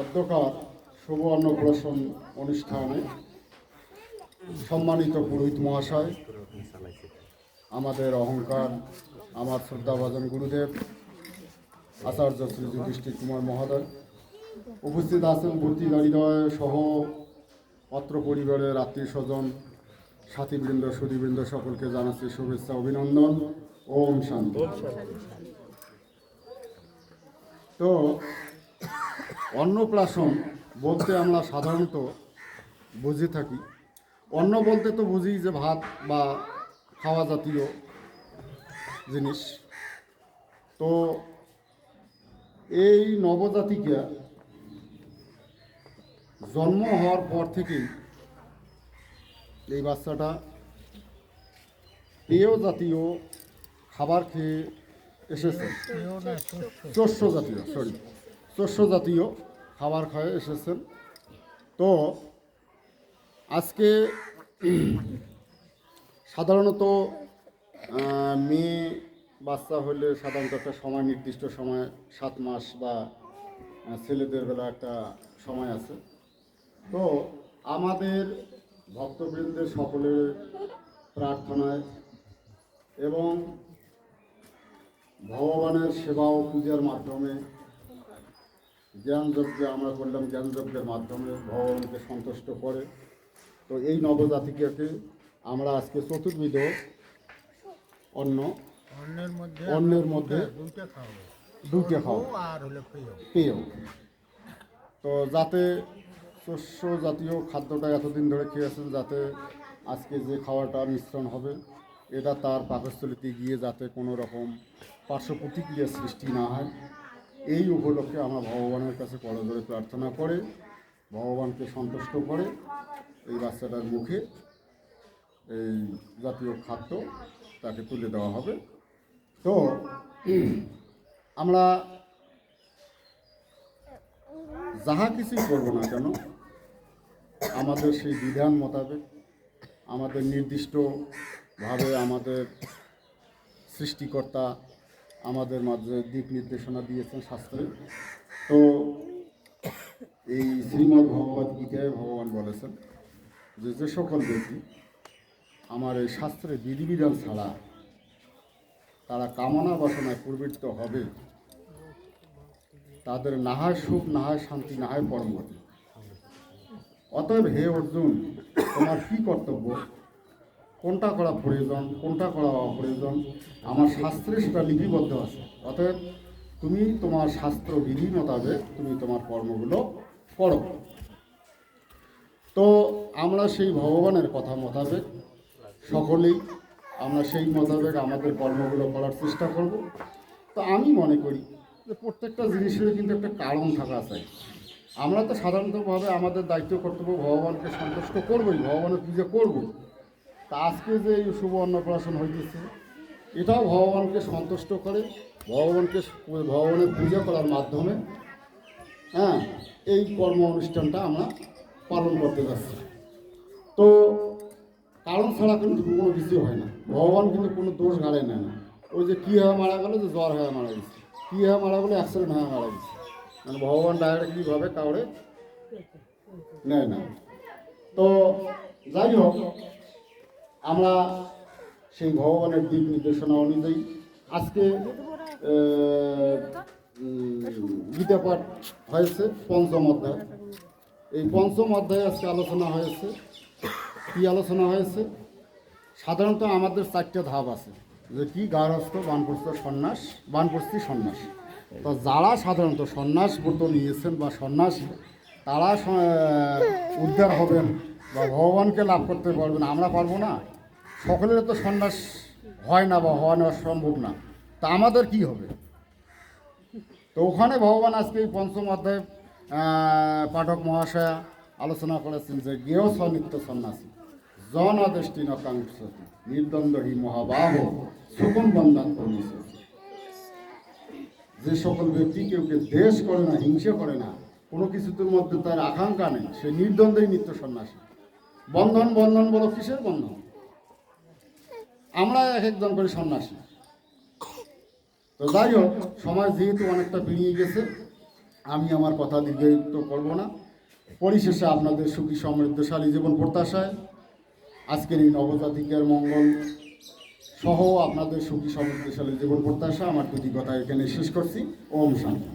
অধ্যকার শুভ অন্নপ্রাশন অনুষ্ঠানে সম্মানিত পুরোহিত মহাশয়, আমাদের অহংকার, আমার শ্রদ্ধাভাজন গুরুদেব, আচার্য শ্রী যুধিষ্ঠির কুমার মহোদয় উপস্থিত আছেন ভর্তি হৃদয় সহ পত্র পরিবারের আত্মীয় স্বজন, সাথীবৃন্দ সুদীবৃন্দ সকলকে জানাচ্ছি শুভেচ্ছা, অভিনন্দন, ওম শান্তি। তো অন্নপ্রাশন বলতে আমরা সাধারণত বুঝে থাকি। অন্ন বলতে তো বুঝি যে ভাত বা খাওয়া জাতীয় জিনিস। তো এই নবজাতিকা জন্ম হওয়ার পর থেকেই এই বাচ্চাটা পেয় জাতীয় খাবার খেয়ে এসেছে। চস্য জাতীয় সরি চস্য জাতীয় খাবার খেয়ে এসেছেন। তো আজকে সাধারণত মেয়ে বাচ্চা হলে সাধারণত একটা সময়, নির্দিষ্ট সময়, সাত মাস বা ছেলেদের বেলা একটা সময় আছে। তো আমাদের ভক্তবৃন্দের সকলের প্রার্থনায় এবং ভগবানের সেবা ও পূজার মাধ্যমে জ্ঞান যজ্ঞে আমরা করলাম জ্ঞান যজ্ঞের মাধ্যমে ভগবানকে সন্তুষ্ট করে। তো এই নবজাতিকাকে আমরা আজকে চতুর্বিধ অন্ন অন্যের মধ্যে অন্যের মধ্যে দুইটা খাওয়াবো। দুইটা খাওয়া আর হলো প্রিয় তো যাতে শস্য জাতীয় খাদ্যটা এতদিন ধরে খেয়েছেন যাতে আজকে যে খাওয়াটা মিশ্রণ হবে এটা তার পাকস্থলিতে গিয়ে যাতে কোনো রকম পার্শ্ব প্রতিক্রিয়া সৃষ্টি না হয়। এই উপলক্ষে আমরা ভগবানের কাছে করজোরে প্রার্থনা করে, ভগবানকে সন্তুষ্ট করে এই বাচ্চাটার মুখে এই জাতীয় খাদ্য তাকে তুলে দেওয়া হবে। তো, আমরা যাহা কিছুই করব না কেন, আমাদের সেই বিধান মোতাবেক, আমাদের নির্দিষ্টভাবে আমাদের সৃষ্টিকর্তা আমাদের মাঝে দিক নির্দেশনা দিয়েছেন শাস্ত্রে। তো এই শ্রীমদ্ ভগবত গীতায় ভগবান বলেছেন যে যে সকল ব্যক্তি আমার এই শাস্ত্রের বিধিবিধান ছাড়া তারা কামনা বাসনায় প্রবৃত্ত হবে, তাদের নাহায় সুখ, নাহায় শান্তি, নাহায় পরমগতি অতএব হে অর্জুন, তোমার কী কর্তব্য? কোনটা করা প্রয়োজন, কোনটা করা অপ্রয়োজন, আমার শাস্ত্রে সেটা লিপিবদ্ধ আছে। অতএব তুমি তোমার শাস্ত্র বিধি মোতাবেক তুমি তোমার কর্মগুলো করো। তো আমরা সেই ভগবানের কথা মোতাবেক সকলেই আমরা সেই মোতাবেক আমাদের কর্মগুলো করার চেষ্টা করব। তো আমি মনে করি যে প্রত্যেকটা জিনিসের কিন্তু একটা কারণ থাকা চাই। আমরা তো সাধারণতভাবে আমাদের দায়িত্ব কর্তব্য ভগবানকে সন্তুষ্ট করবই, ভগবানের পূজা করব তা আজকে যে এই শুভ অন্নপ্রাশন হইতেছে, এটাও ভগবানকে সন্তুষ্ট করে, ভগবানকে ভগবানের পূজা করার মাধ্যমে হ্যাঁ এই কর্ম অনুষ্ঠানটা আমরা পালন করতে যাচ্ছি। তো কারণ ছাড়া কিন্তু কোনো কিছু হয় না। ভগবান কিন্তু কোনো দোষ ঘাড়ে নেয় না। ওই যে কী হয়ে মারা গেলো যে জ্বর হয়ে মারা গেছে। কী হয়ে মারা গেলো? অ্যাক্সিডেন্ট হয়ে মারা গেছে। মানে ভগবান ডাইরেক্টলিভাবে কাউরে নেয় না। তো যাই হোক আমরা সেই ভগবানের দিক নির্দেশনা অনুযায়ী আজকে গীতা পাঠ হয়েছে, পঞ্চম অধ্যায়। এই পঞ্চম অধ্যায়ে আজকে আলোচনা হয়েছে। কি আলোচনা হয়েছে? সাধারণত আমাদের চারটে ধাপ আছে, যে কি গারস্থ বানপ্রস্থ, সন্ন্যাস, বানপ্রস্থি, সন্ন্যাস। তো যারা সাধারণত সন্ন্যাস ব্রত নিয়েছেন বা সন্ন্যাস, তারা উদ্ধার হবেন বা ভগবানকে লাভ করতে পারবেন। আমরা পারব না? সকলের তো সন্ন্যাস হয় না বা হওয়া নেওয়া সম্ভব না। তা আমাদের কি হবে? তো ওখানে ভগবান আজকে এই পঞ্চম অধ্যায়ে পাঠক মহাশয়া আলোচনা করেছেন যে গেয় সনিত্য সন্ন্যাসী জন দৃষ্টি নকাংক্ষতি নির্দ্বন্দ্ব হি মহাবাহ সুগম বন্ধান যে সকল ব্যক্তি কেউ কে দেশ করে না, হিংসে করে না, কোনো কিছুর মধ্যে তার আকাঙ্ক্ষা নেই, সে নির্দ্বন্দ্বই নিত্য সন্ন্যাসী। বন্ধন বন্ধন বলো, কিসের বন্ধন? আমরা এক একজন করে সন্ন্যাসী তো যাই হোক সমাজ যেহেতু অনেকটা বেরিয়ে গেছে, আমি আমার কথা দীর্ঘায়িত করব না। পরিশেষে আপনাদের সুখী, সমৃদ্ধশালী জীবন প্রত্যাশায় আজকের এই নবজাতিকের মঙ্গল সহ আপনাদের সুখী, সমৃদ্ধশালী জীবন প্রত্যাশা আমার দুটি কথা এখানে শেষ করছি। ওম শান্তি।